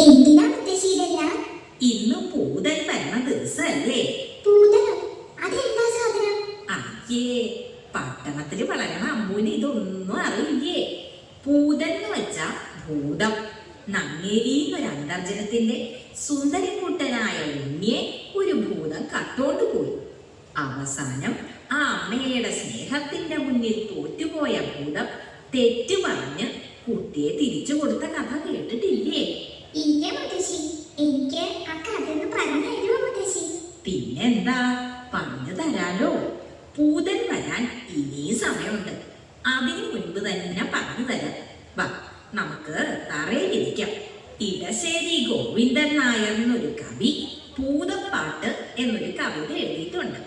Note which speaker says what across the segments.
Speaker 1: എന്തിനാ മുത്തശ്ശി ഇതെല്ലാം
Speaker 2: ഇന്ന് പൂതൽ വരുന്ന ദിവസമല്ലേ
Speaker 1: പൂതലോ? അതെന്താ സാധനം?
Speaker 2: അയ്യേ പട്ടണത്തിൽ വളരണ അമ്മൂന് ഇതൊന്നും അറിയില്ലേ? പൂതൽ എന്ന് വെച്ചാ ഭൂതം. നങ്ങേരിയുന്ന ഒരു അന്തർജനത്തിന്റെ സുന്ദരിക്കുട്ടനായ ഉണ്ണിയെ ഒരു ഭൂതം കട്ടോണ്ട് പോയി. അവസാനം ആ അമ്മയുടെ സ്നേഹത്തിന്റെ മുന്നിൽ തോറ്റുപോയ ഭൂതം തെറ്റു പറഞ്ഞ് കുട്ടിയെ തിരിച്ചു കൊടുത്ത കഥ പിന്നെന്താ പറഞ്ഞു തരാലോ? പൂതൻ വരാൻ ഇനിയും സമയമുണ്ട്. അതിന് മുൻപ് തന്നെ പറഞ്ഞു തരാം. വാ നമുക്ക് തറയിലിരിക്കാം. ഇടശ്ശേരി ഗോവിന്ദൻ നായർ എന്നൊരു കവി പൂതപ്പാട്ട് എന്നൊരു കവിത എഴുതിയിട്ടുണ്ട്.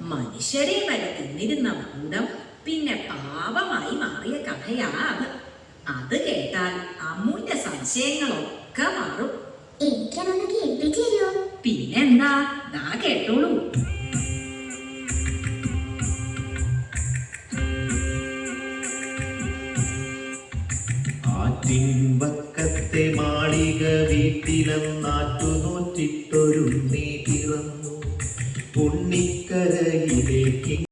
Speaker 2: മനുഷ്യരെ വരെ തിന്നിരുന്ന ഭൂതം പിന്നെ പാപമായി മാറിയ കഥയാ അത് അത് കേട്ടാൽ അമ്മുവിന്റെ സംശയങ്ങളൊക്കെ മാറും.
Speaker 1: എനിക്കതൊന്ന് കേൾപ്പിച്ചു തരുമോ?
Speaker 2: പിന്നെന്താ ദാ കേട്ടോളൂ.
Speaker 3: ത്തെ മാളിക വീട്ടിലെന്നാറ്റു നോറ്റിട്ടൊരു നീ പിറന്നു. ഉണ്ണിക്ക്